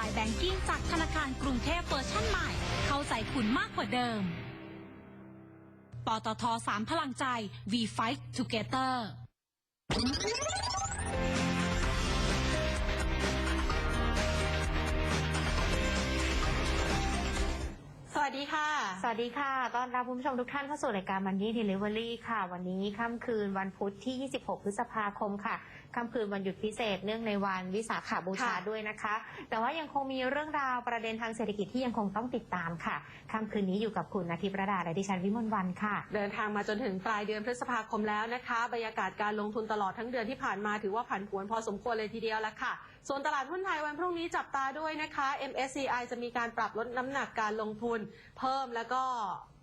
ายแบงกิ้งจากธนาคารกรุงเทพเวอร์ชั่นใหม่ เข้าใจคุณมากกว่าเดิม ปตทสามพลังใจ We Fight Together สวัสดีค่ะ สวัสดีค่ะ ต้อนรับคุณผู้ชมทุกท่านเข้าสู่รายการมันนี่ Delivery ค่ะ วันนี้ค่ำคืนวันพุธที่ 26 พฤษภาคมค่ะ ค่ำคืนวันหยุดพิเศษเนื่องในวันวิสาขบูชาค่ะ ด้วยนะคะ แต่ว่ายังคงมีเรื่องราวประเด็นทางเศรษฐกิจที่ยังคงต้องติดตามค่ะค่ำคืนนี้อยู่กับคุณนาทิพย์ระดาและดิฉันวิมลวันค่ะ เดินทางมาจนถึงปลายเดือนพฤษภาคมแล้วนะคะ บรรยากาศการลงทุนตลอดทั้งเดือนที่ผ่านมาถือว่าผันผวนพอสมควรเลยทีเดียวละค่ะ ส่วนตลาดหุ้นไทยวันพรุ่งนี้จับตาด้วยนะคะ MSCI จะมีการปรับลดน้ำหนักการลงทุน เพิ่มแล้วก็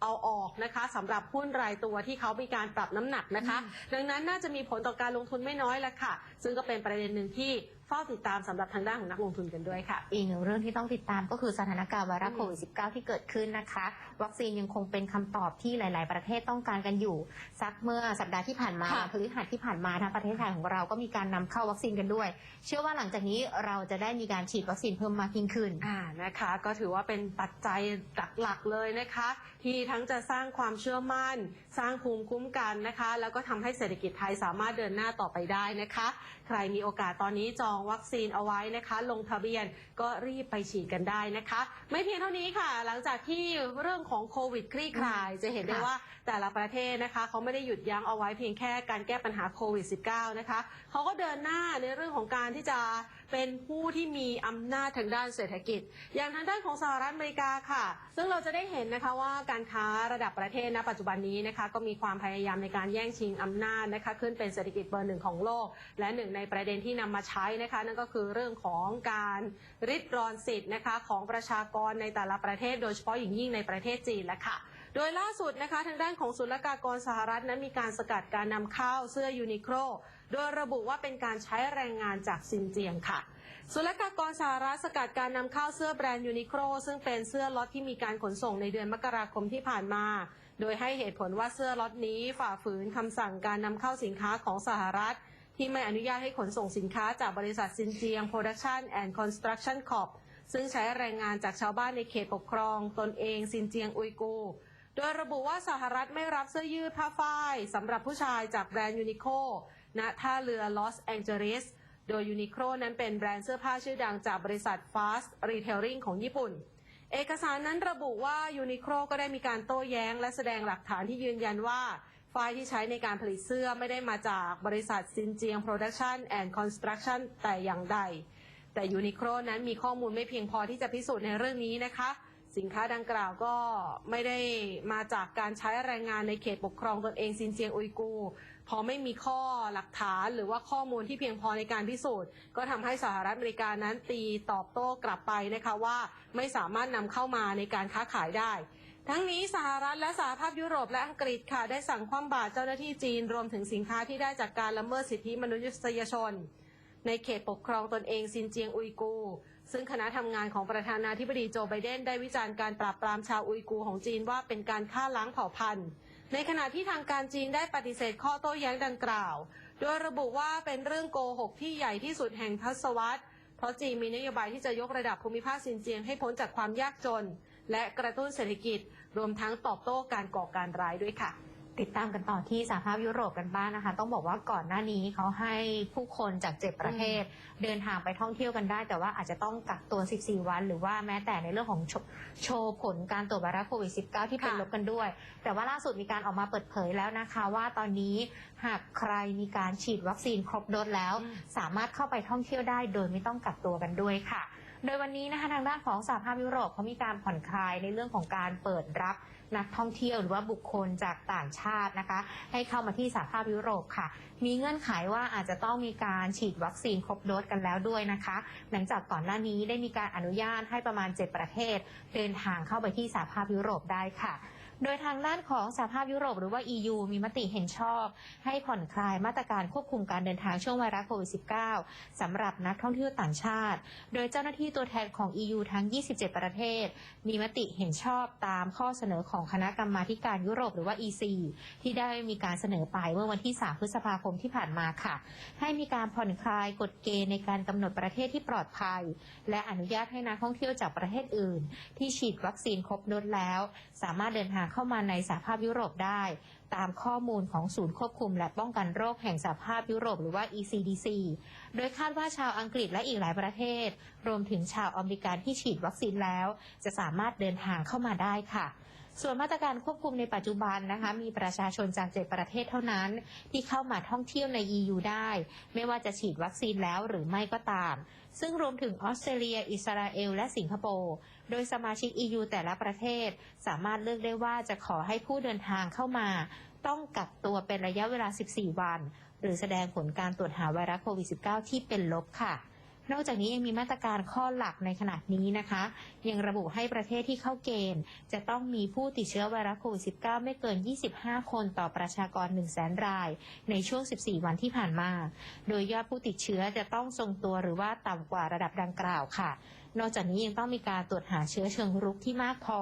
เอาออกนะคะสำหรับหุ้นรายตัวที่เขามีการปรับน้ำหนักนะคะ ดังนั้นน่าจะมีผลต่อการลงทุนไม่น้อยละค่ะ ซึ่งก็เป็นประเด็นหนึ่งที่เฝ้าติดตามสำหรับทางด้านของนักลงทุนกันด้วยค่ะ อีกหนึ่งเรื่องที่ต้องติดตามก็คือสถานการณ์ไวรัสอืมโควิด -19 ที่เกิดขึ้นนะคะ วัคซีนยังคงเป็นคำตอบที่หลาย ๆ ประเทศต้องการกันอยู่ สักเมื่อสัปดาห์ที่ผ่านมาค่ะพฤหัสที่ผ่านมาทางประเทศไทยของเราก็มีการนำเข้าวัคซีนกันด้วย เชื่อว่าหลังจากนี้เราจะได้มีการฉีดวัคซีนเพิ่มมากยิ่งขึ้นอ่านะคะ ก็ถือว่าเป็นปัจจัยหลัก ๆ เลยนะคะ ที่ทั้งจะสร้างความเชื่อมั่น สร้างภูมิคุ้มกันนะคะ แล้วก็ทำให้เศรษฐกิจไทยสามารถเดินหน้าต่อไปได้นะคะใครมีโอกาสตอนนี้จองวัคซีนเอาไว้นะคะ ลงทะเบียนก็รีบไปฉีดกันได้นะคะ ไม่เพียงเท่านี้ค่ะ หลังจากที่เรื่องของโควิดคลี่คลาย จะเห็นได้ค่ะว่าแต่ละประเทศนะคะเขาไม่ได้หยุดยั้งเอาไว้เพียงแค่การแก้ปัญหาโควิด -19 นะคะเขาก็เดินหน้าในเรื่องของการที่จะเป็นผู้ที่มีอำนาจทางด้านเศรษฐกิจ อย่างทางด้านของสหรัฐอเมริกาค่ะ ซึ่งเราจะได้เห็นนะคะว่าการค้าระดับประเทศณปัจจุบันนี้นะคะก็มีความพยายามในการแย่งชิงอำนาจนะคะขึ้นเป็นเศรษฐกิจเบอร์หนึ่งของโลกและหนึ่งในประเด็นที่นำมาใช้นะคะ นั่นก็คือเรื่องของการริดรอนสิทธิ์นะคะของประชากรในแต่ละประเทศ โดยเฉพาะอย่างยิ่งในประเทศจีนและค่ะ โดยล่าสุดนะคะทางด้านของศุลกากรสหรัฐนั้นมีการสกัดการนำเข้าเสื้อยูนิโคลโดยระบุว่าเป็นการใช้แรงงานจากซินเจียงค่ะศุลกากรสหรัฐสกัดการนำเข้าเสื้อแบรนด์ยูนิโคลซึ่งเป็นเสื้อล็อตที่มีการขนส่งในเดือนมกราคมที่ผ่านมา โดยให้เหตุผลว่าเสื้อล็อตนี้ฝ่าฝืนคำสั่งการนำเข้าสินค้าของสหรัฐ ที่ไม่อนุญาตให้ขนส่งสินค้าจากบริษัทซินเจียง Production and Construction Corp ซึ่งใช้แรงงานจากชาวบ้านในเขตปกครอง ตนเองซินเจียงอุยกูโดยระบุว่าสหรัฐไม่รับเสื้อยืดผ้าฝ้ายสำหรับผู้ชายจากแบรนด์ยูนิโคณท่าเรือลอสแองเจลิสโดยยูนิโคนั้นเป็นแบรนด์เสื้อผ้าชื่อดังจากบริษัท Fast Retailing ของญี่ปุ่น เอกสารนั้นระบุว่ายูนิโคก็ได้มีการโต้แย้ง และแสดงหลักฐานที่ยืนยันว่า ไฟที่ใช้ในการผลิตเสื้อไม่ได้มาจากบริษัทซินเจียง Production and Construction แต่อย่างใด แต่ยูนิโคลนั้นมีข้อมูลไม่เพียงพอที่จะพิสูจน์ในเรื่องนี้นะคะ สินค้าดังกล่าวก็ไม่ได้มาจากการใช้แรงงานในเขตปกครองตนเองซินเจียงอุยกูร์พอไม่มีข้อหลักฐานหรือว่าข้อมูลที่เพียงพอในการพิสูจน์ ก็ทำให้สหรัฐอเมริกานั้นตีตอบโต้กลับไปนะคะว่าไม่สามารถนำเข้ามาในการค้าขายได้ ทั้งนี้สหรัฐและสหภาพยุโรปและอังกฤษค่ะได้สั่งคว่ำบาตรเจ้าหน้าที่จีนรวมถึงสินค้าที่ได้จากการละเมิดสิทธิมนุษยชน ในเขตปกครองตนเองซินเจียงอุยกู ซึ่งคณะทำงานของประธานาธิบดีโจไบเดนได้วิจารณ์การปราบปรามชาวอุยกูของจีนว่าเป็นการฆ่าล้างเผ่าพันธุ์ในขณะที่ทางการจีนได้ปฏิเสธข้อโต้แย้งดังกล่าว โดยระบุว่าเป็นเรื่องโกหกที่ใหญ่ที่สุดแห่งทศวรรษ เพราะจีนมีนโยบายที่จะยกระดับภูมิภาคซินเจียงให้พ้นจากความยากจน และกระตุ้นเศรษฐกิจ รวมทั้งตอบโต้การก่อการร้ายด้วยค่ะ ติดตามกันต่อที่สหภาพยุโรปกันบ้างนะคะ ต้องบอกว่าก่อนหน้านี้เขาให้ผู้คนจากเจ็ดประเทศ เดินทางไปท่องเที่ยวกันได้ แต่ว่าอาจจะต้องกักตัว 14 วัน หรือว่าแม้แต่ในเรื่องของโชโชว์ผลการตรวจไวรัสโควิด -19 ที่เป็นค่ะลบกันด้วย แต่ว่าล่าสุดมีการออกมาเปิดเผยแล้วนะคะ ว่าตอนนี้หากใครมีการฉีดวัคซีนครบโดสแล้วอืมสามารถเข้าไปท่องเที่ยวได้ โดยไม่ต้องกักตัวกันด้วยค่ะ โดยวันนี้นะคะทางด้านของสหภาพยุโรปเขามีการผ่อนคลายในเรื่องของการเปิดรับนักท่องเที่ยวหรือว่าบุคคลจากต่างชาตินะคะ ให้เข้ามาที่สหภาพยุโรปค่ะ มีเงื่อนไขว่าอาจจะต้องมีการฉีดวัคซีนครบโดสกันแล้วด้วยนะคะ หลังจากก่อนหน้านี้ได้มีการอนุญาตให้ประมาณ 7 ประเทศ เดินทางเข้าไปที่สหภาพยุโรปได้ค่ะ โดยทางด้านของสหภาพยุโรปหรือว่า EU มีมติเห็นชอบ ให้ผ่อนคลายมาตรการควบคุมการเดินทางช่วงไวรัสโควิด -19 สำหรับนักท่องเที่ยวต่างชาติ โดยเจ้าหน้าที่ตัวแทนของ EU ทั้ง 27 ประเทศ มีมติเห็นชอบตามข้อเสนอของคณะกรรมาการยุโรปหรือว่า EC ที่ได้มีการเสนอไปเมื่อวันที่ 3 พฤษภาคมที่ผ่านมาค่ะ ให้มีการผ่อนคลายกฎเกณฑ์ในการกำหนดประเทศที่ปลอดภัย และอนุญาตให้นักท่องเที่ยวจากประเทศอื่น ที่ฉีดวัคซีนครบโดสแล้ว สามารถเดินทางเข้ามาในสหภาพยุโรปได้ ตามข้อมูลของศูนย์ควบคุม และป้องกันโรคแห่งสหภาพยุโรปหรือว่า ECDC โดยคาดว่าชาวอังกฤษและอีกหลายประเทศ รวมถึงชาวอเมริกันที่ฉีดวัคซีนแล้ว จะสามารถเดินทางเข้ามาได้ค่ะ ส่วนมาตรการควบคุมในปัจจุบันนะคะมีประชาชนจากเจ็ดประเทศเท่านั้น ที่เข้ามาท่องเที่ยวใน EU ได้ ไม่ว่าจะฉีดวัคซีนแล้วหรือไม่ก็ตาม ซึ่งรวมถึงออสเตรเลีย อิสราเอล และสิงคโปร์โดยสมาชิก EU แต่ละประเทศ สามารถเลือกได้ว่าจะขอให้ผู้เดินทางเข้ามา ต้องกักตัวเป็นระยะเวลา 14 วัน หรือแสดงผลการตรวจหาไวรัสโควิด -19 ที่เป็นลบค่ะ นอกจากนี้ยังมีมาตรการข้อหลักในขณะนี้นะคะ ยังระบุให้ประเทศที่เข้าเกณฑ์ จะต้องมีผู้ติดเชื้อไวรัสโควิด -19 ไม่เกิน 25 คนต่อประชากร 1 0 0 0 0แสนราย ในช่วง 14 วันที่ผ่านมา โดยยอดผู้ติดเชื้อจะต้องทรงตัวหรือว่าต่ำกว่าระดับดังกล่าวค่ะ นอกจากนี้ยังต้องมีการตรวจหาเชื้อเชิงรุกที่มากพอ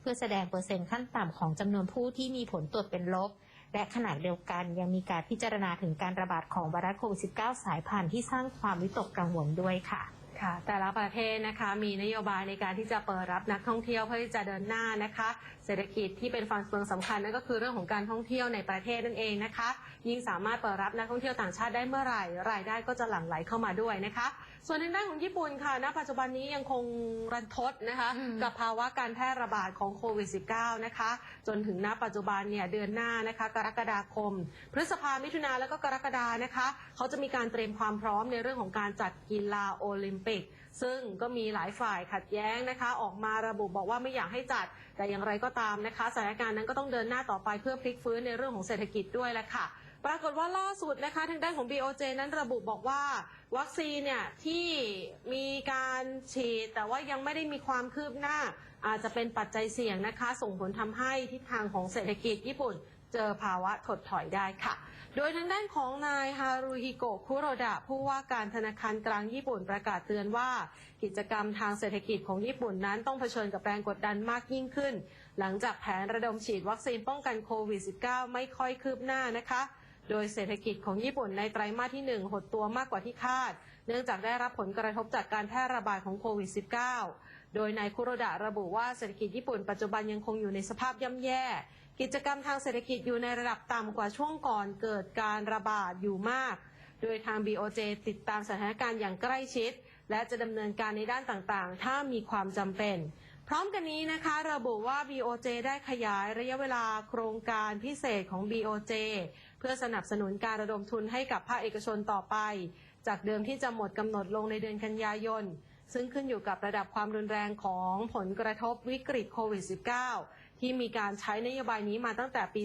เพื่อแสดงเปอร์เซ็นต์ขั้นต่ำของจำนวนผู้ที่มีผลตรวจเป็นลบ และขณะเดียวกันยังมีการพิจารณาถึงการระบาดของไวรัสโควิด -19 สายพันธุ์ที่สร้างความวิตกกังวลด้วยค่ะค่ะแต่ละประเทศนะคะมีนโยบายในการที่จะเปิดรับนักท่องเที่ยวเพื่อที่จะเดินหน้านะคะ เศรษฐกิจที่เป็นฟันเฟืองสำคัญนั่นก็คือเรื่องของการท่องเที่ยวในประเทศนั่นเองนะคะ ยิ่งสามารถเปิดรับนักท่องเที่ยวต่างชาติได้เมื่อไหร่รายได้ก็จะหลั่งไหลเข้ามาด้วยนะคะ ส่วนในด้านของญี่ปุ่นค่ะ ณ ปัจจุบันนี้ยังคงรันทดนะคะอืมกับภาวะการแพร่ระบาดของโควิด -19 นะคะ จนถึงณ ปัจจุบันเนี่ยเดือนหน้านะคะ กรกฎาคม พฤษภามิถุนาแล้วก็กรกฎานะคะ เขาจะมีการเตรียมความพร้อมในเรื่องของการจัดกีฬาโอลิมปิก ซึ่งก็มีหลายฝ่ายขัดแย้งนะคะ ออกมาระบุบอกว่าไม่อยากให้จัด แต่อย่างไรก็ตามนะคะสถานการณ์นั้นก็ต้องเดินหน้าต่อไปเพื่อพลิกฟื้นในเรื่องของเศรษฐกิจด้วยแหละค่ะ ปรากฏว่าล่าสุดนะคะทางด้านของ BOJ นั้นระบุบอกว่า วัคซีนเนี่ยที่มีการฉีด แต่ว่ายังไม่ได้มีความคืบหน้า อาจจะเป็นปัจจัยเสี่ยงนะคะ ส่งผลทำให้ทิศทางของเศรษฐกิจญี่ปุ่นเจอภาวะถดถอยได้ค่ะ โดยทางด้านของนายฮารุฮิโกะคุโรดะ ผู้ว่าการธนาคารกลางญี่ปุ่นประกาศเตือนว่า กิจกรรมทางเศรษฐกิจของญี่ปุ่นนั้นต้องเผชิญกับแรงกดดันมากยิ่งขึ้น หลังจากแผนระดมฉีดวัคซีนป้องกันโควิด -19 ไม่ค่อยคืบหน้านะคะ โดยเศรษฐกิจของญี่ปุ่นในไตรมาสที่ 1 หดตัวมากกว่าที่คาด เนื่องจากได้รับผลกระทบจากการแพร่ระบาดของโควิด -19 โดยนายคุโรดะระบุว่าเศรษฐกิจญี่ปุ่นปัจจุบันยังคงอยู่ในสภาพย่ำแย่ กิจกรรมทางเศรษฐกิจอยู่ในระดับต่ำกว่าช่วงก่อนเกิดการระบาดอยู่มาก โดยทาง BOJ ติดตามสถานการณ์อย่างใกล้ชิด และจะดำเนินการในด้านต่างๆ ถ้ามีความจำเป็นพร้อมกันนี้นะคะระบุว่า BOJ ได้ขยายระยะเวลาโครงการพิเศษของ BOJ เพื่อสนับสนุนการระดมทุนให้กับภาคเอกชนต่อไป จากเดิมที่จะหมดกำหนดลงในเดือนกันยายน ซึ่งขึ้นอยู่กับระดับความรุนแรงของผลกระทบวิกฤตโควิด -19 ที่มีการใช้นโยบายนี้มาตั้งแต่ปี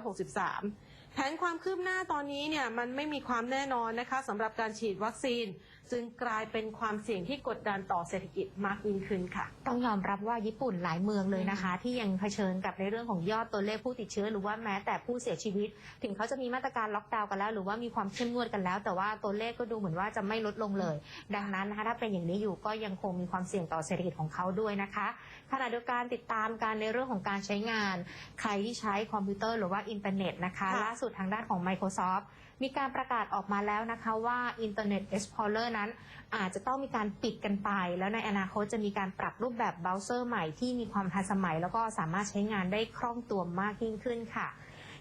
2563 แผนความคืบหน้าตอนนี้เนี่ยมันไม่มีความแน่นอนนะคะสำหรับการฉีดวัคซีน จึงกลายเป็นความเสี่ยงที่กดดันต่อเศรษฐกิจมากยิ่งขึ้นค่ะ ต้องยอมรับว่าญี่ปุ่นหลายเมืองเลยนะคะ ที่ยังเผชิญกับในเรื่องของยอดตัวเลขผู้ติดเชื้อ หรือว่าแม้แต่ผู้เสียชีวิต ถึงเขาจะมีมาตรการล็อกดาวน์กันแล้ว หรือว่ามีความเข้มงวดกันแล้ว แต่ว่าตัวเลขก็ดูเหมือนว่าจะไม่ลดลงเลย ดังนั้นนะคะถ้าเป็นอย่างนี้อยู่ก็ยังคงมีความเสี่ยงต่อเศรษฐกิจของเขาด้วยนะคะขณะเดียวกันติดตามการในเรื่องของการใช้งาน ใครที่ใช้คอมพิวเตอร์หรือว่าอินเทอร์เน็ตนะคะค่ะล่าสุดทางด้านของ Microsoft มีการประกาศออกมาแล้วนะคะว่า Internet Explorer นั้น อาจจะต้องมีการปิดกันไป แล้วในอนาคตจะมีการปรับรูปแบบเบราว์เซอร์ใหม่ที่มีความทันสมัย แล้วก็สามารถใช้งานได้คล่องตัวมากยิ่งขึ้นค่ะ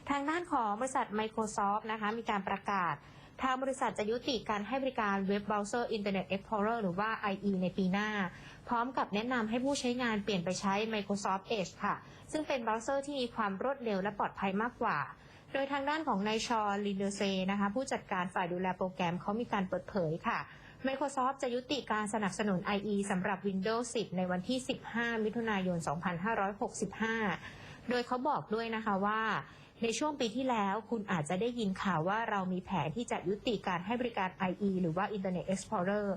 ทางด้านของบริษัท Microsoft นะคะมีการประกาศทางบริษัทจะยุติการให้บริการเว็บเบราว์เซอร์ Internet Explorer หรือว่า IE ในปีหน้า พร้อมกับแนะนำให้ผู้ใช้งานเปลี่ยนไปใช้ Microsoft Edge ค่ะ ซึ่งเป็นเบราว์เซอร์ที่มีความรวดเร็วและปลอดภัยมากกว่า โดยทางด้านของนายชอลินเดเซนะคะผู้จัดการฝ่ายดูแลโปรแกรมเขามีการเปิดเผยค่ะ Microsoft จะยุติการสนับสนุน IE สำหรับ Windows 10 ในวันที่ 15 มิถุนายน 2565 โดยเขาบอกด้วยนะคะว่าในช่วงปีที่แล้วคุณอาจจะได้ยินข่าวว่าเรามีแผนที่จะยุติการให้บริการ IE หรือว่า Internet Explorer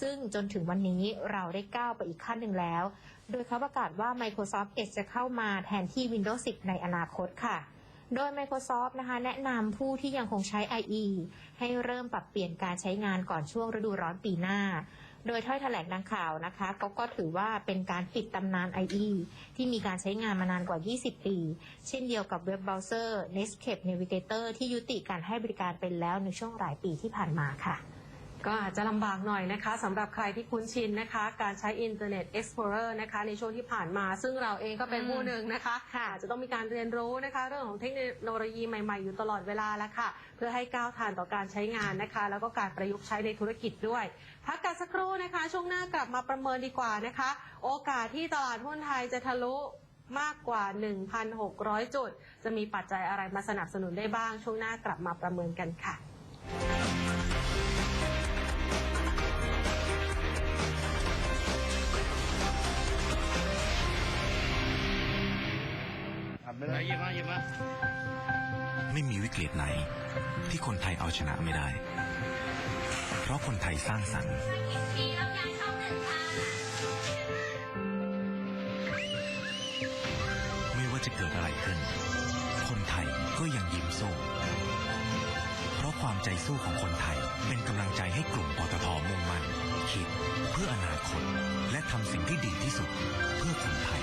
ซึ่งจนถึงวันนี้เราได้ก้าวไปอีกขั้นหนึ่งแล้ว โดยเขาประกาศว่า Microsoft Edge จะเข้ามาแทนที่ Windows 10 ในอนาคตค่ะ โดย Microsoft นะคะแนะนำผู้ที่ยังคงใช้ IE ให้เริ่มปรับเปลี่ยนการใช้งานก่อนช่วงฤดูร้อนปีหน้า โดยถ้อยแถลงดังข่าวนะคะก็ก็ถือว่าเป็นการปิดตำนาน IE ที่มีการใช้งานมานานกว่า 20 ปี เช่นเดียวกับเว็บเบราว์เซอร์ Netscape Navigator ที่ยุติการให้บริการไปแล้วในช่วงหลายปีที่ผ่านมาค่ะ ก็อาจจะลำบากหน่อยนะคะสำหรับใครที่คุ้นชินนะคะ การใช้ Internet Explorer นะคะ ในช่วงที่ผ่านมา ซึ่งเราเองก็เป็นอืมผู้หนึ่งนะคะค่ะอาจจะต้องมีการเรียนรู้นะคะ เรื่องของเทคโนโลยีใหม่ๆ อยู่ตลอดเวลาแล้วค่ะ เพื่อให้ก้าวทันต่อการใช้งานนะคะ แล้วก็การประยุกต์ใช้ในธุรกิจด้วยพักกันสักครู่นะคะ ช่วงหน้ากลับมาประเมินดีกว่านะคะ โอกาสที่ตลาดหุ้นไทยจะทะลุมากกว่า 1,600 จุด จะมีปัจจัยอะไรมาสนับสนุนได้บ้าง ช่วงหน้ากลับมาประเมินกันค่ะ ไหนหยิบมาหยิบมาไม่มีวิกฤตไหน ที่คนไทยเอาชนะไม่ได้ เพราะคนไทยสร้างสรรค์ไม่ว่าจะเกิดอะไรขึ้น คนไทยก็ยังยิ้มสู้เพราะความใจสู้ของคนไทยเป็นกำลังใจให้กลุ่มปตทมุ่งมั่นคิด เพื่ออนาคต และทำสิ่งที่ดีที่สุด เพื่อคนไทย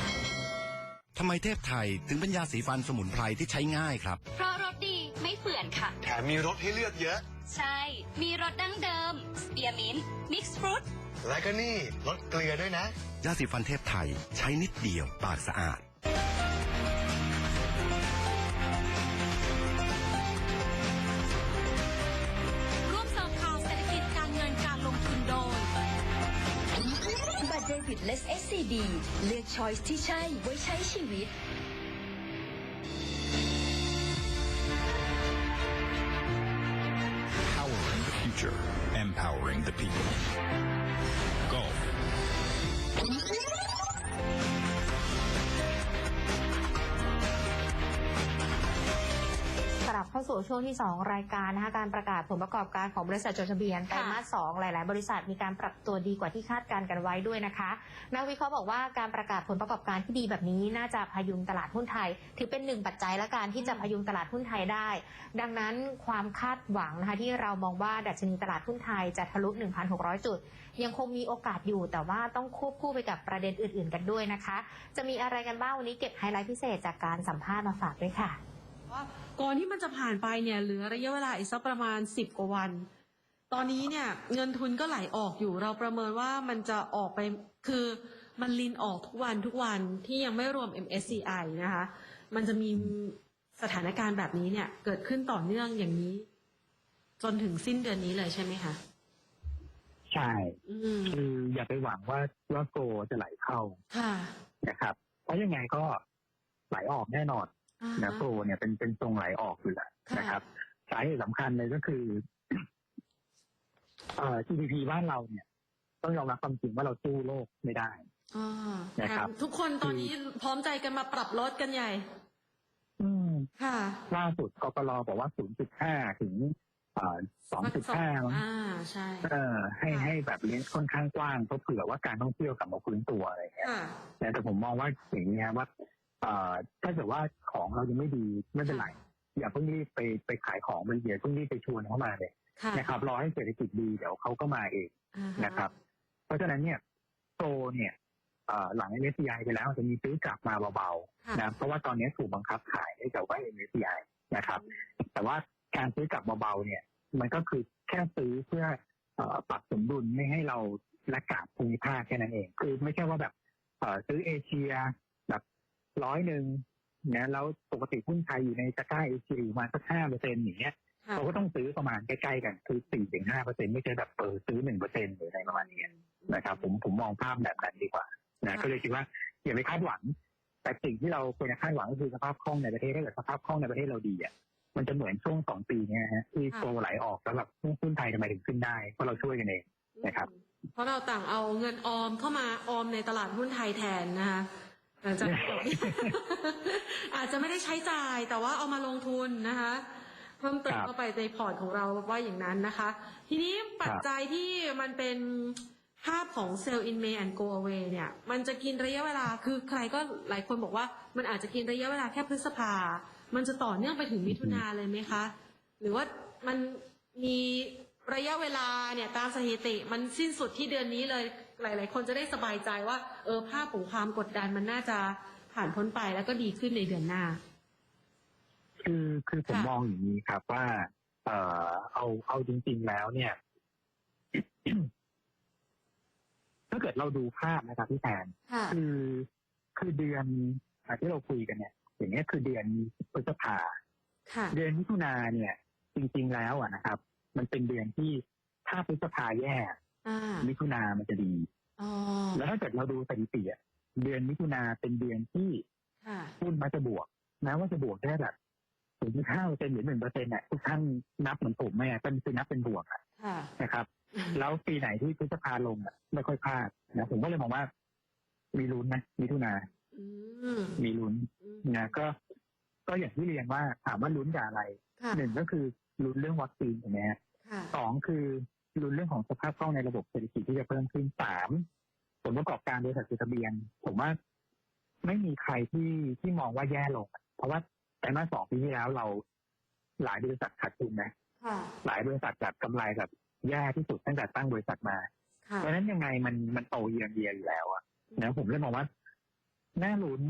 ทำไมเทพไทยถึงเป็นยาสีฟันสมุนไพรที่ใช้ง่ายครับ เพราะรสดีไม่เฝื่อนค่ะ แถมมีรสให้เลือกเยอะ ใช่ มีรสดั้งเดิมสเปียร์มินต์มิกซ์ฟรุตและก็นี่รสเกลือด้วยนะ ยาสีฟันเทพไทยใช้นิดเดียวปากสะอาด บัตรเดบิตเลส SCB เลือกช้อยส์ที่ใช่ไว้ใช้ชีวิต Powering the future, empowering the people. สู่ช่วงที่ 2 รายการนะคะการประกาศผลประกอบการของบริษัทจดทะเบียนไตรมาสสองหลาย ๆ บริษัทมีการปรับตัวดีกว่าที่คาดการณ์กันไว้ด้วยนะคะนักวิเคราะห์บอกว่าการประกาศผลประกอบการที่ดีแบบนี้น่าจะพยุงตลาดหุ้นไทย ถือเป็นหนึ่งปัจจัยและการที่จะพยุงตลาดหุ้นไทยได้ ดังนั้นความคาดหวังนะคะที่เรามองว่าดัชนีตลาดหุ้นไทยจะทะลุ 1,600 จุด ยังคงมีโอกาสอยู่แต่ว่าต้องควบคู่ไปกับประเด็นอื่น ๆ กันด้วยนะคะ จะมีอะไรกันบ้างวันนี้เก็บไฮไลท์พิเศษจากการสัมภาษณ์มาฝากด้วยค่ะ ว่าก่อนที่มันจะผ่านไปเนี่ยเหลือระยะเวลาอีกสักประมาณ 10 กว่าวัน ตอนนี้เนี่ยเงินทุนก็ไหลออกอยู่ เราประเมินว่ามันจะออกไปคือมันลินออกทุกวันทุกวันที่ยังไม่รวม MSCI นะคะ มันจะมีสถานการณ์แบบนี้เนี่ย เกิดขึ้นต่อเนื่องอย่างนี้ จนถึงสิ้นเดือนนี้เลยใช่ไหมคะใช่อืมคืออย่าไปหวังว่าว่าโกจะไหลเข้าค่ะนะครับ เพราะยังไงก็ไหลออกแน่นอนอ่า นะโกเนี่ยเป็นเป็นทรงไหลออกอยู่แล้วค่ะนะครับสาเหตุสำคัญเลยก็คือเอ่อ GDP บ้านเราเนี่ย ต้องยอมรับความจริงว่าเราสู้โลกไม่ได้อ่านะครับ ทุกคนตอนนี้พร้อมใจกันมาปรับลดกันใหญ่ อืมค่ะ ล่าสุดกปรบอกว่า 0.5 ถึงเอ่อ2.5มั้งอ่าใช่เออให้ให้แบบเลนส์ค่อนข้างกว้างเพราะเผื่อว่าการท่องเที่ยวกลับมาฟื้นตัวอะไรเงี้ยค่ะแต่แต่ผมมองว่าอย่างนี้ยว่าเอ่อ ถ้าเกิดว่าของเรายังไม่ดีไม่เป็นไรอย่าเพิ่งรีบไปไปขายของมันอย่าเพิ่งรีบไปชวนเขามาเลยค่ะนะครับรอให้เศรษฐกิจดีเดี๋ยวเขาก็มาเองอ่าฮนะครับ เพราะฉะนั้นเนี่ยโตเนี่ยเอ่อหลัง MSCI ไปแล้วจะมีซื้อกลับมาเบาค่ะๆนะเพราะว่าตอนนี้ถูกบังคับขายให้กับว่า MSCI นะครับ แต่ว่าการซื้อกลับเบาๆเนี่ย มันก็คือแค่ซื้อเพื่อเอ่อปรับสมดุลไม่ให้เราละกาดภูมิภาคแค่นั้นเอง คือไม่ใช่ว่าแบบเอ่อซื้อเอเชียแบบ ร้อยหนึ่งนะแล้วปกติหุ้นไทยอยู่ในตะกร้าเอเชียอยู่ประมาณสักห้าเปอร์เซ็นต์อย่างเงี้ยค่ะเราก็ต้องซื้อประมาณใกล้ๆกันคือสี่ถึงห้าเปอร์เซ็นต์ไม่ใช่แบบเออซื้อหนึ่งเปอร์เซ็นต์หรืออะไรประมาณนี้นะครับผมผมมองภาพแบบนั้นดีกว่านะก็เลยคิดว่าอย่าไปคาดหวัง แต่สิ่งที่เราควรจะคาดหวังก็คือสภาพคล่องในประเทศถ้าเกิดสภาพคล่องในประเทศเราดีอะมันจะเหมือนช่วงสองปีเนี้ยฮะที่โตไหลออกแล้วแบบหุ้นไทยทำไมถึงขึ้นได้เพราะเราช่วยกันเองนะครับ เพราะเราต่างเอาเงินออมเข้ามาออมในตลาดหุ้นไทยแทนนะคะ หลังจากจบอาจจะไม่ได้ใช้จ่ายแต่ว่าเอามาลงทุนนะคะ เพิ่มเติมครับเข้าไปในพอร์ตของเราว่าอย่างนั้นนะคะ ทีนี้ปัจจัยที่มันเป็นภาพของ sell in May and go away เนี่ย มันจะกินระยะเวลาคือใครก็หลายคนบอกว่า มันอาจจะกินระยะเวลาแค่พฤษภา มันจะต่อเนื่องไปถึงมิถุนาเลยไหมคะ หรือว่ามันมีระยะเวลาเนี่ยตามสถิติ มันสิ้นสุดที่เดือนนี้เลย หลาย ๆ คนจะได้สบายใจว่า เออภาพของความกดดันมันน่าจะผ่านพ้นไปแล้วก็ดีขึ้นในเดือนหน้า คือคือผมค่ะ มองอย่างนี้ครับว่า เอ่อ เอาเอาจริง ๆ แล้วเนี่ย ถ้าเกิดเราดูภาพนะครับพี่แทน ค่ะ คือคือเดือนอะที่เราคุยกันเนี่ย อย่างเงี้ยคือเดือนพฤษภา ค่ะ เดือนมิถุนาเนี่ย จริง ๆ แล้วอะนะครับ มันเป็นเดือนที่ถ้าพฤษภาแย่อ่า มิถุนามันจะดีอ๋อแล้วถ้าเกิดเราดูสถิติอะเดือนมิถุนาเป็นเดือนที่ค่ะหุ้นมักจะบวกแม้ว่าจะบวกแค่แบบศูนย์จุดห้าเปอร์เซ็นต์หรือหนึ่งเปอร์เซ็นต์เนี่ยทุกท่านนับเหมือนผมไหมอะเป็นคือนับเป็นบวกอะค่ะนะครับ แล้วปีไหนที่พฤษภาลงอะไม่ค่อยพลาดนะผมก็เลยมองว่า มีลุ้นนะมิถุนาอืมมีลุ้นอืมนะก็ ก็อย่างที่เรียนว่าถามว่าลุ้นจากอะไรค่ะหนึ่งก็คือลุ้นเรื่องวัคซีนถูกไหมฮะค่ะสองคือ ลุ้นเรื่องของสภาพคล่องในระบบเศรษฐกิจที่จะเพิ่มขึ้นสามผลประกอบการบริษัทจดทะเบียน ผมว่าไม่มีใครที่ที่มองว่าแย่ลง เพราะว่าไตรมาสสองปีที่แล้วเราหลายบริษัทขาดทุนนะค่ะหลายบริษัทแบบกำไรแบบแย่ที่สุดตั้งแต่ตั้งบริษัทมาค่ะเพราะฉะนั้นยังไงมันมันโตเยียงเยียอยู่แล้วอะนะผมเลยมองว่าน่าลุ้น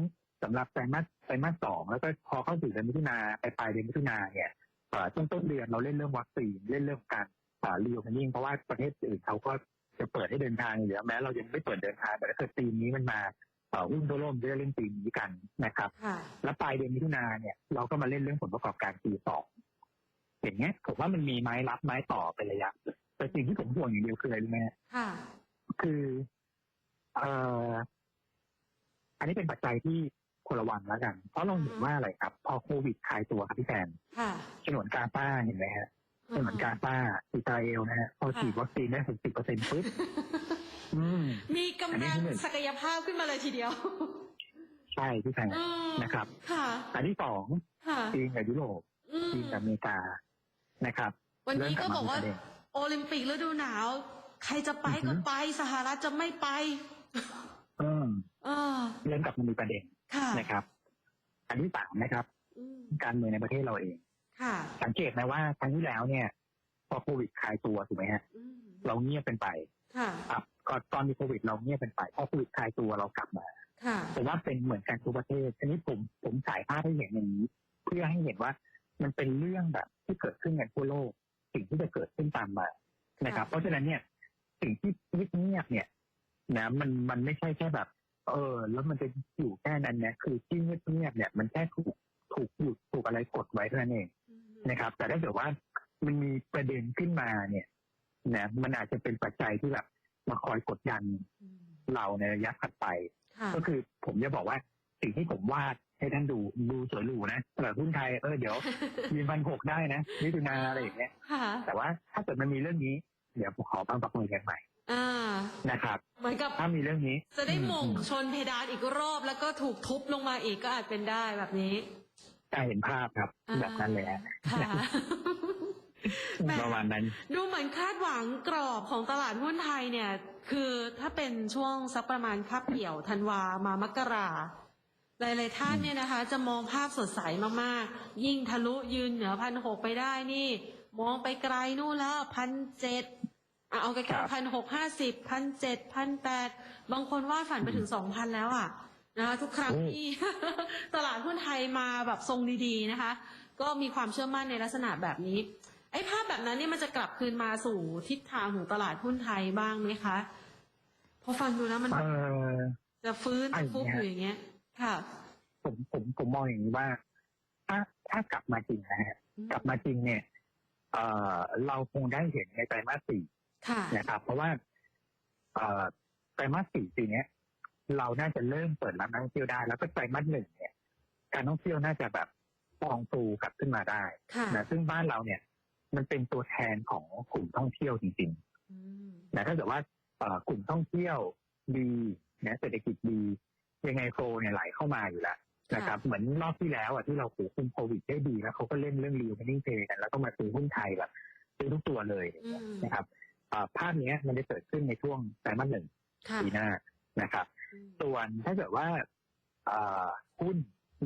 สำหรับไตรมาสไตรมาสสองแล้วก็พอเข้าสู่เดือนมิถุนาไปปลายเดือนมิถุนาเนี่ยเอ่อต้นต้นเดือนเราเล่นเรื่องวัคซีนเล่นเรื่องการเรีโอเพนนิ่งเพราะว่าประเทศอื่นเขาก็จะเปิดให้เดินทางอยู่แล้วแม้เรายังไม่เปิดเดินทางแต่ถ้าเกิดธีมนี้มันมาเอ่อหุ้นทั่วโลกจะได้เล่นธีมนี้กันนะครับค่ะแล้วปลายเดือนมิถุนาเนี่ยเราก็มาเล่นเรื่องผลประกอบการปีสองอย่างเงี้ยผมว่ามันมีไม้รับไม้ต่อเป็นระยะแต่สิ่งที่ผมห่วงอย่างเดียวคืออะไรรู้ไหมฮะค่ะ คือเอ่ออันนี้เป็นปัจจัยที่ควรระวังแล้วกัน เพราะเราเห็นว่าอะไรครับ พอโควิดคลายตัวครับพี่แฟนค่ะฉนวนกาซาเห็นไหมฮะ ฉนวนกาซาอิสราเอลนะฮะพอฉีดวัคซีนได้หกสิบเปอร์เซ็นต์ปุ๊บอืมมีกำอันนี้ลังที่หนึ่งศักยภาพขึ้นมาเลยทีเดียว ใช่พี่แฟนอืมนะครับค่ะอันที่สองค่ะจีนกับยุโรปอืมจีนกับอเมริกานะครับ วันนี้ก็เริ่มบอกว่ามีประเด็นโอลิมปิกฤดูหนาว ใครจะไปอือหืก็อไปสหรัฐจะไม่ไปอืมเออเริ่มกลับมามีประเด็นค่ะนะครับ อันที่สามนะครับอืมการเมืองในประเทศเราเอง ค่ะ สังเกตไหมว่าครั้งที่แล้วเนี่ย พอโควิดคลายตัวถูกไหมฮะอืมเราเงียบเป็นไปค่ะ ครับก่อนตอนมีโควิดเราเงียบเป็นไปพอโควิดคลายตัวเรากลับมาค่ะ ผมว่าเป็นเหมือนกันทุกประเทศทีนี้ผมผมฉายภาพให้เห็นอย่างนี้ เพื่อให้เห็นว่า มันเป็นเรื่องแบบที่เกิดขึ้นกันทั่วโลก สิ่งที่จะเกิดขึ้นตามมานะครับเพราะฉะนั้นเนี่ย สิ่งที่เงียบๆเนี่ย นะมันมันไม่ใช่แค่แบบ เออ แล้วมันจะอยู่แค่นั้นนะคือที่เงียบๆเนี่ย มันแค่ถูกถูกหยุดถูกอะไรกดไว้เท่านั้นเอง นะครับ แต่ถ้าเกิดว่ามันมีประเด็นขึ้นมาเนี่ยนะมันอาจจะเป็นปัจจัยที่แบบมาคอยกดดันอืมเราในระยะถัดไปค่ะก็คือผมจะบอกว่าสิ่งที่ผมวาดให้ท่านดูดูสวยหรูนะตลาดหุ้นไทยเออเดี๋ยวยืนพันหกได้นะมิถุนาอะไรอย่างเงี้ยค่ะแต่ว่าถ้าเกิดมันมีเรื่องนี้ เดี๋ยวผมขอฟังประเมินกันใหม่อ่านะครับเหมือนกับถ้ามีเรื่องนี้ จะได้หม่งอืชนเพดานอีกรอบแล้วก็ถูกทุบลงมาอีกก็อาจเป็นได้แบบนี้จะ เห็นภาพครับ อ่า แบบนั้นเลยฮะค่ะ แหม่ ประมาณนั้น ดูเหมือนคาดหวังกรอบของตลาดหุ้นไทยเนี่ย คือถ้าเป็นช่วงสักประมาณคาบเกี่ยวธันวามามกราหลายๆท่านเนี่ยนะคะ จะมองภาพสดใสมากๆ ยิ่งทะลุยืนเหนือพันหกไปได้นี่ มองไปไกลนู่นแล้วพันเจ็ดเอาใกล้ครับ ๆพันหกห้าสิบพันเจ็ดพันแปดบางคนว่าดฝันไปถึงสองพันแล้วอะ นะคะทุกครั้งที่ ตลาดหุ้นไทยมาแบบทรงดีๆนะคะ ก็มีความเชื่อมั่นในลักษณะแบบนี้ ไอ้ภาพแบบนั้นเนี่ยมันจะกลับคืนมาสู่ทิศทางของตลาดหุ้นไทยบ้างไหมคะพอฟังดูแล้วมันเออ จะฟื้นไอ้จะฟุบเนี่ยอยู่อย่างเงี้ย ค่ะ ผมผมผมมองอย่างนี้ว่า ถ้าถ้ากลับมาจริงนะฮะกลับมาจริงเนี่ย เออเราคงได้เห็นในไตรมาสสี่ค่ะ นะครับ เพราะว่า เอ่อไตรมาสสี่ปีเนี้ย เราน่าจะเริ่มเปิดรับนักท่องเที่ยวได้ แล้วก็ไตรมาสหนึ่งเนี่ย การท่องเที่ยวน่าจะแบบฟองฟูกลับขึ้นมาได้ค่ะนะซึ่งบ้านเราเนี่ย มันเป็นตัวแทนของกลุ่มท่องเที่ยวจริงอืมๆนะถ้าเกิดว่าเอ่อกลุ่มท่องเที่ยวดีนะเศรษฐกิจดี ยังไงโฟลเนี่ยไหลเข้ามาอยู่แล้วนะครับเหมือนรอบที่แล้วอะที่เราควบคุมโควิดได้ดีแล้วเขาก็เล่นเรื่องรีวิวนิ่งเพย์กันแล้วก็มาซื้อหุ้นไทยแบบซื้อทุกตัวเลยอืมนะครับเอ่อภาพเนี้ยมันจะเกิดขึ้นในช่วงไตรมาสหนึ่งค่ะปีหน้านะครับอืม ส่วนถ้าเกิดว่าเอ่อหุ้น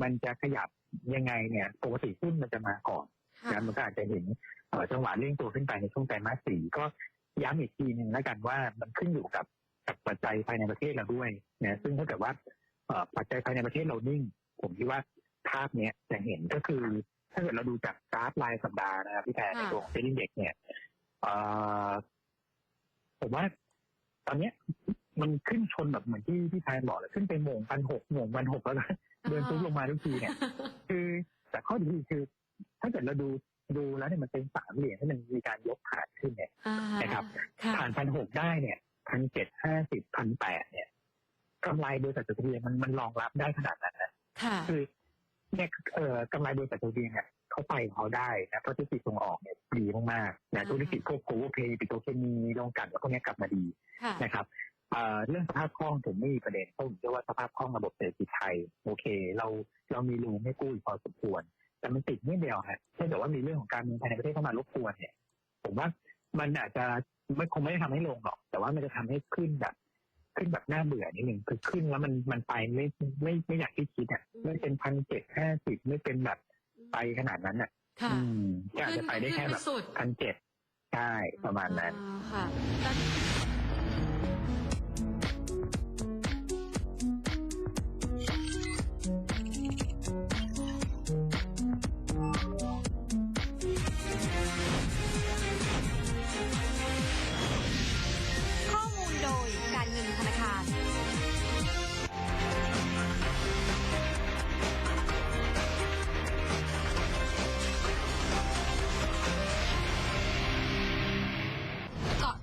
มันจะขยับยังไงเนี่ยปกติหุ้นมันจะมาก่อนค่ะนะมันก็อาจจะเห็นเอ่อจังหวะเร่งตัวขึ้นไปในช่วงไตรมาสสี่ก็ย้ำอีกทีหนึ่งแล้วกันว่ามันขึ้นอยู่กับกับปัจจัยภายในประเทศเราด้วยนะซึ่งถ้าเกิดว่าเอ่อปัจจัยภายในประเทศเรานิ่ง ผมคิดว่าภาพเนี้ยจะเห็นก็คือ ถ้าเกิดเราดูจากกราฟรายสัปดาห์นะครับพี่แพรในตัวของเซ็นดิ้งเด็กเนี่ยเอ่อผมว่าตอนเนี้ย มันขึ้นชนแบบเหมือนที่พี่แพรบอกเลยขึ้นไปโหม่งพันหกโหม่งพันหกแล้วก็เดินซุกลงมาทุกทีเนี่ย คือแต่ข้อดีคือ ถ้าเกิดเราดูดูแล้วเนี่ยมันเป็นสามเหรียญที่มันมีการยกผ่านขึ้นเนี่ยอ่านะครับค่ะผ่านพันหกได้เนี่ยพันเจ็ดห้าสิบพันแปดเนี่ยกำไรบริษัทจดทะเบียนมันมันรองรับได้ขนาดนั้นนะค่ะคือเนี่ยเอ่อกำไรบริษัทจดทะเบียนเนี่ยเขาไปของเขาได้นะเพราะธุรกิจส่งออกเนี่ยดีมากๆนะธุรกิจพวกโกลเพย์ปิโตรเคมีโรงกลั่นแล้วพวกเนี้ยกลับมาดีค่ะนะครับ เอ่อเรื่องสภาพคล่องผมไม่มีประเด็นเพราะผมเชื่อว่าสภาพคล่องระบบเศรษฐกิจไทยโอเค เราเรามีรูมให้กู้อีกพอสมควร แต่มันติดนิดเดียวฮะถ้าเกิดว่ามีเรื่องของการเมืองภายในประเทศเข้ามารบกวนเนี่ย ผมว่ามันอาจจะไม่คงไม่ได้ทำให้ลงหรอก แต่ว่ามันจะทำให้ขึ้นแบบ ขึ้นแบบน่าเบื่อนิดนึงคือขึ้นแล้วมันมันไปไม่ไม่ไม่อยากที่คิดอะไม่เป็นพันเจ็ดห้าสิบไม่เป็นแบบไปขนาดนั้นอะค่ะอืมก็อาจจะไปได้แค่แบบสุดพันเจ็ดใช่ประมาณนั้นอ่าค่ะ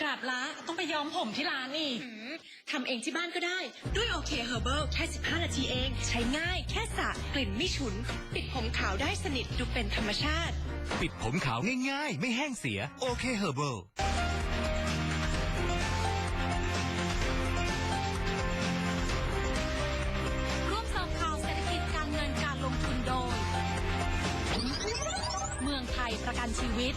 กราบละต้องไปย้อมผมที่ร้านนี่ทำเองที่บ้านก็ได้ ด้วยโอเคเฮอร์เบิลแค่ 15 นาทีเอง ใช้ง่ายแค่สระกลิ่นไม่ฉุน ปิดผมขาวได้สนิทดูเป็นธรรมชาติ ปิดผมขาวง่ายๆ ไม่แห้งเสีย โอเคเฮอร์เบิล ร่วมเสิร์ฟข่าวเศรษฐกิจการเงินการลงทุนโดย เมืองไทยประกันชีวิต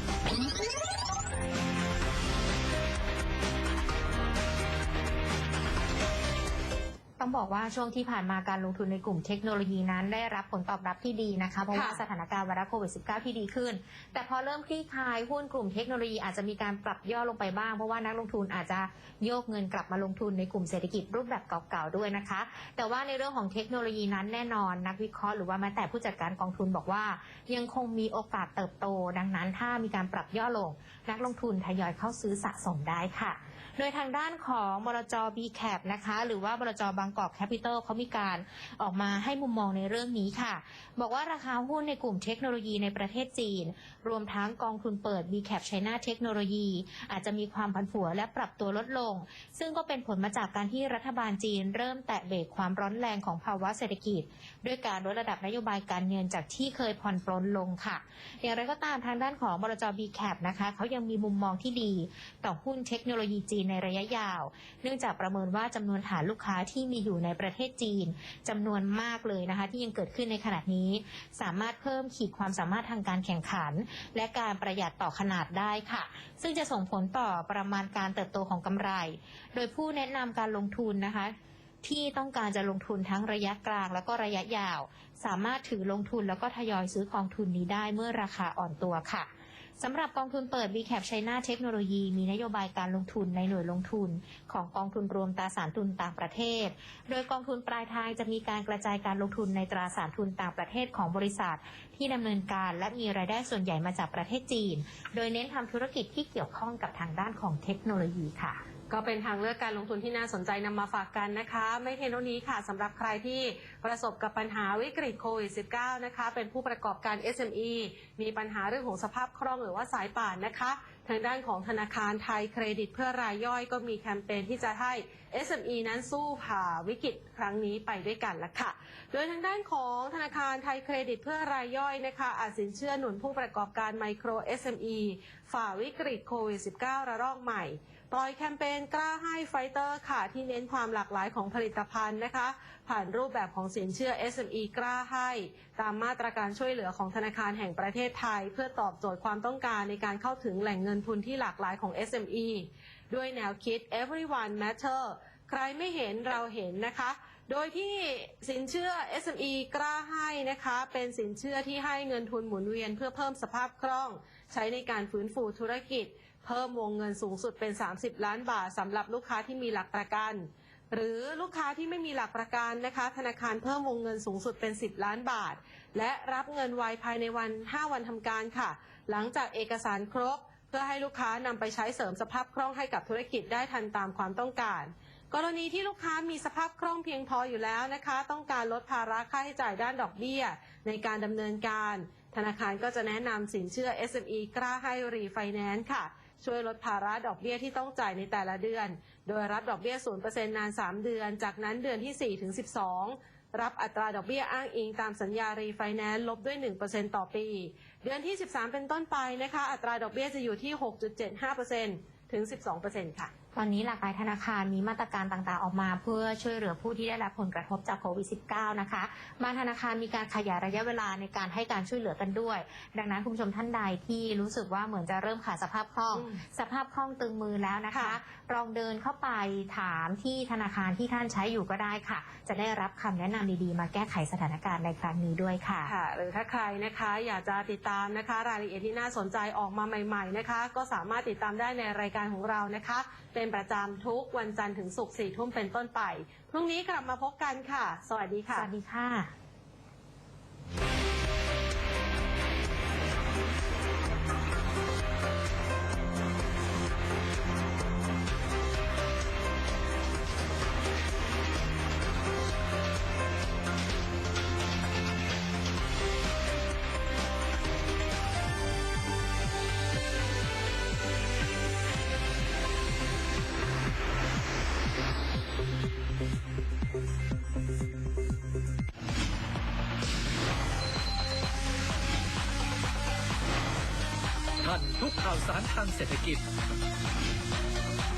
ต้องบอกว่าช่วงที่ผ่านมาการลงทุนในกลุ่มเทคโนโลยีนั้นได้รับผลตอบรับที่ดีนะคะเพราะว่าค่ะสถานการณ์ไวรัสโควิด -19 ที่ดีขึ้น แต่พอเริ่มคลี่คลายหุ้นกลุ่มเทคโนโลยีอาจจะมีการปรับย่อลงไปบ้าง เพราะว่านักลงทุนอาจจะโยกเงินกลับมาลงทุนในกลุ่มเศรษฐกิจรูปแบบเก่าๆด้วยนะคะ แต่ว่าในเรื่องของเทคโนโลยีนั้นแน่นอนนักวิเคราะห์หรือว่าแม้แต่ผู้จัดการกองทุนบอกว่า ยังคงมีโอกาสเติบโต ดังนั้นถ้ามีการปรับย่อลง นักลงทุนทยอยเข้าซื้อสะสมได้ค่ะ โดยทางด้านของบลจ B-Cap นะคะ หรือว่าบลจบางกอกแคปิตอลเขามีการออกมาให้มุมมองในเรื่องนี้ค่ะ บอกว่าราคาหุ้นในกลุ่มเทคโนโลยีในประเทศจีน รวมทั้งกองทุนเปิด B-Cap China เทคโนโลยีอาจจะมีความผันผวนและปรับตัวลดลง ซึ่งก็เป็นผลมาจากการที่รัฐบาลจีนเริ่มแตะเบรกความร้อนแรงของภาวะเศรษฐกิจ ด้วยการลดระดับนโยบายการเงินจากที่เคยผ่อนปลนลงค่ะ อย่างไรก็ตามทางด้านของบลจ B-Cap นะคะเขายังมีมุมมองที่ดี ต่อหุ้นเทคโนโลยีจีนในระยะยาว เนื่องจากประเมินว่าจำนวนฐานลูกค้าที่มีอยู่ในประเทศจีนจำนวนมากเลยนะคะ ที่ยังเกิดขึ้นในขณะนี้ สามารถเพิ่มขีดความสามารถทางการแข่งขัน และการประหยัดต่อขนาดได้ค่ะ ซึ่งจะส่งผลต่อประมาณการเติบโตของกำไร โดยผู้แนะนำการลงทุนนะคะที่ต้องการจะลงทุนทั้งระยะกลางแล้วก็ระยะยาว สามารถถือลงทุนแล้วก็ทยอยซื้อกองทุนนี้ได้เมื่อราคาอ่อนตัวค่ะ สำหรับกองทุนเปิด BCAP China เทคโนโลยีมีนโยบายการลงทุนในหน่วยลงทุน ของกองทุนรวมตราสารทุนต่างประเทศ โดยกองทุนปลายทางจะมีการกระจายการลงทุนในตราสารทุนต่างประเทศของบริษัท ที่ดำเนินการและมีรายได้ส่วนใหญ่มาจากประเทศจีน โดยเน้นทำธุรกิจที่เกี่ยวข้องกับทางด้านของเทคโนโลยีค่ะ ก็เป็นทางเลือกการลงทุนที่น่าสนใจนำมาฝากกันนะคะ ไม่เพียงเท่านี้ค่ะสำหรับใครที่ประสบกับปัญหาวิกฤตโควิด -19 นะคะ เป็นผู้ประกอบการ SME มีปัญหาเรื่องของสภาพคล่องหรือว่าสายป่านนะคะ ทางด้านของธนาคารไทยเครดิตเพื่อรายย่อยก็มีแคมเปญที่จะให้ SME นั้นสู้ผ่าวิกฤตครั้งนี้ไปด้วยกันละค่ะ โดยทางด้านของธนาคารไทยเครดิตเพื่อรายย่อยนะคะอาจสินเชื่อหนุนผู้ประกอบการไมโคร SME ฝ่าวิกฤตโควิด -19 ระลอกใหม่ ปล่อยแคมเปญกล้าให้ไฟเตอร์ค่ะที่เน้นความหลากหลายของผลิตภัณฑ์นะคะ ผ่านรูปแบบของสินเชื่อ SME กล้าให้ ตามมาตรการช่วยเหลือของธนาคารแห่งประเทศไทย เพื่อตอบโจทย์ความต้องการในการเข้าถึงแหล่งเงินทุนที่หลากหลายของ SME ด้วยแนวคิด everyone matter ใครไม่เห็นเราเห็นนะคะ โดยที่สินเชื่อ SME กล้าให้นะคะ เป็นสินเชื่อที่ให้เงินทุนหมุนเวียนเพื่อเพิ่มสภาพคล่อง ใช้ในการฟื้นฟูธุรกิจ เพิ่มวงเงินสูงสุดเป็น 30 ล้านบาทสำหรับลูกค้าที่มีหลักประกัน หรือลูกค้าที่ไม่มีหลักประกันนะคะ ธนาคารเพิ่มวงเงินสูงสุดเป็น 10 ล้านบาท และรับเงินไวภายในวัน 5 วันทำการค่ะ หลังจากเอกสารครบ เพื่อให้ลูกค้านำไปใช้เสริมสภาพคล่องให้กับธุรกิจได้ทันตามความต้องการ กรณีที่ลูกค้ามีสภาพคล่องเพียงพออยู่แล้วนะคะ ต้องการลดภาระค่าใช้จ่ายด้านดอกเบี้ย ในการดำเนินการ ธนาคารก็จะแนะนำสินเชื่อ SME กล้าให้รีไฟแนนซ์ค่ะช่วยลดภาระดอกเบี้ยที่ต้องจ่ายในแต่ละเดือน โดยรับดอกเบี้ย 0%นาน 3 เดือน จากนั้นเดือนที่ 4 ถึง 12 รับอัตราดอกเบี้ยอ้างอิงตามสัญญารีไฟแนนซ์ลบด้วย 1%ต่อปี เดือนที่ 13 เป็นต้นไปนะคะ อัตราดอกเบี้ยจะอยู่ที่ 6.75%ถึง 12%ค่ะ ตอนนี้หลากหลายธนาคารมีมาตรการต่างๆออกมา เพื่อช่วยเหลือผู้ที่ได้รับผลกระทบจากโควิด -19 นะคะ บางธนาคารมีการขยายระยะเวลาในการให้การช่วยเหลือกันด้วย ดังนั้นคุณผู้ชมท่านใดที่รู้สึกว่าเหมือนจะเริ่มขาดสภาพคล่องอสภาพคล่องตึงมือแล้วนะคะ ลองเดินเข้าไปถามที่ธนาคารที่ท่านใช้อยู่ก็ได้ค่ะ จะได้รับคำแนะนำดีๆ มาแก้ไขสถานการณ์ในครั้งนี้ด้วยค่ะค่ะ หรือถ้าใครนะคะอยากจะติดตามนะคะ รายละเอียดที่น่าสนใจออกมาใหม่ ๆนะคะ ก็สามารถติดตามได้ในรายการของเรานะคะเป็นประจำทุกวันจันทร์ถึงศุกร์สี่ทุ่มเป็นต้นไป พรุ่งนี้กลับมาพบกันค่ะ สวัสดีค่ะ สวัสดีค่ะ